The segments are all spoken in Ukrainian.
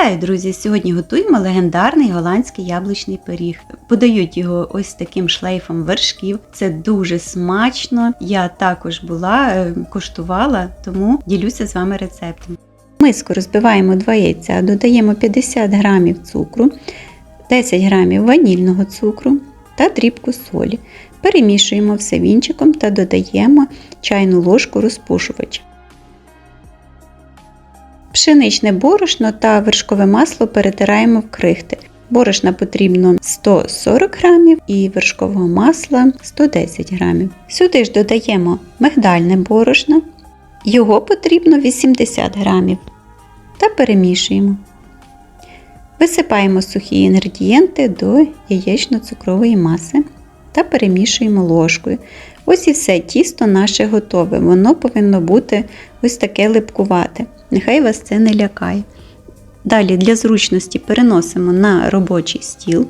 Вітаю, друзі! Сьогодні готуємо легендарний голландський яблучний пиріг. Подають його ось таким шлейфом вершків. Це дуже смачно. Я також була, е, коштувала, тому ділюся з вами рецептом. В Миску розбиваємо 2 яйця, додаємо 50 грамів цукру, 10 грамів ванільного цукру та дрібку солі. Перемішуємо все вінчиком та додаємо чайну ложку розпушувача. Пшеничне борошно та вершкове масло перетираємо в крихти. Борошна потрібно 140 грамів і вершкового масла 110 грамів. Сюди ж додаємо мигдальне борошно, його потрібно 80 грамів та перемішуємо. Висипаємо сухі інгредієнти до яєчно-цукрової маси та перемішуємо ложкою. Ось і все, тісто наше готове. Воно повинно бути ось таке липкувате. Нехай вас це не лякає. Далі для зручності переносимо на робочий стіл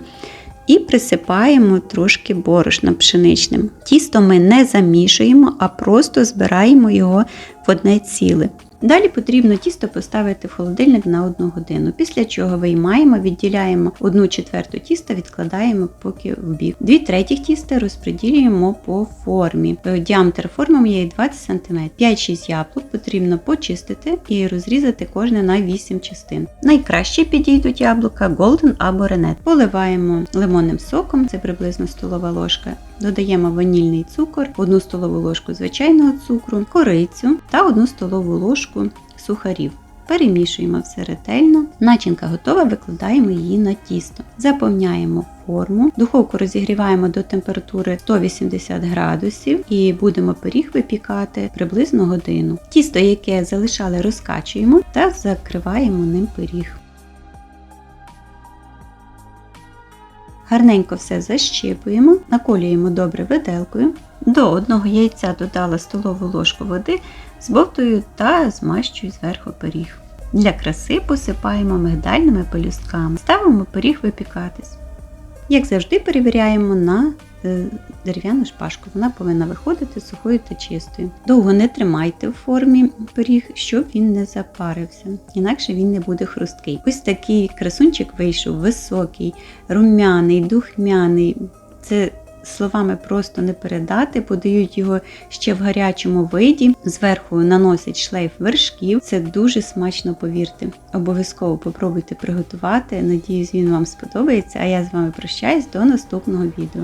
і присипаємо трошки борошна пшеничним. Тісто ми не замішуємо, а просто збираємо його в одне ціле. Далі потрібно тісто поставити в холодильник на 1 годину, після чого виймаємо, відділяємо 1 четверту тіста, відкладаємо поки в бік. 2 третіх тіста розподілюємо по формі. Е, Діаметр форми моєї 20 см. 5-6 яблук потрібно почистити і розрізати кожне на 8 частин. Найкраще підійдуть яблука Golden або Rennet. Поливаємо лимонним соком, це приблизно столова ложка. Додаємо ванільний цукор, 1 столову ложку звичайного цукру, корицю та 1 столову ложку сухарів. Перемішуємо все ретельно. Начинка готова, викладаємо її на тісто. Заповняємо форму. Духовку розігріваємо до температури 180 градусів і будемо пиріг випікати приблизно годину. Тісто, яке залишали, розкачуємо та закриваємо ним пиріг. Гарненько все защіпуємо, наколюємо добре виделкою. До одного яйця додала столову ложку води, збовтую та змащую зверху пиріг. Для краси посипаємо мигдальними пелюстками, ставимо пиріг випікатись. Як завжди, перевіряємо на е, дерев'яну шпажку. Вона повинна виходити сухою та чистою. Довго не тримайте в формі пиріг, щоб він не запарився, інакше він не буде хрусткий. Ось такий красунчик вийшов високий, рум'яний, духмяний. Це словами просто не передати, подають його ще в гарячому виді. Зверху наносять шлейф вершків. Це дуже смачно, повірте. Обов'язково попробуйте приготувати. Надіюсь, він вам сподобається. А я з вами прощаюсь до наступного відео.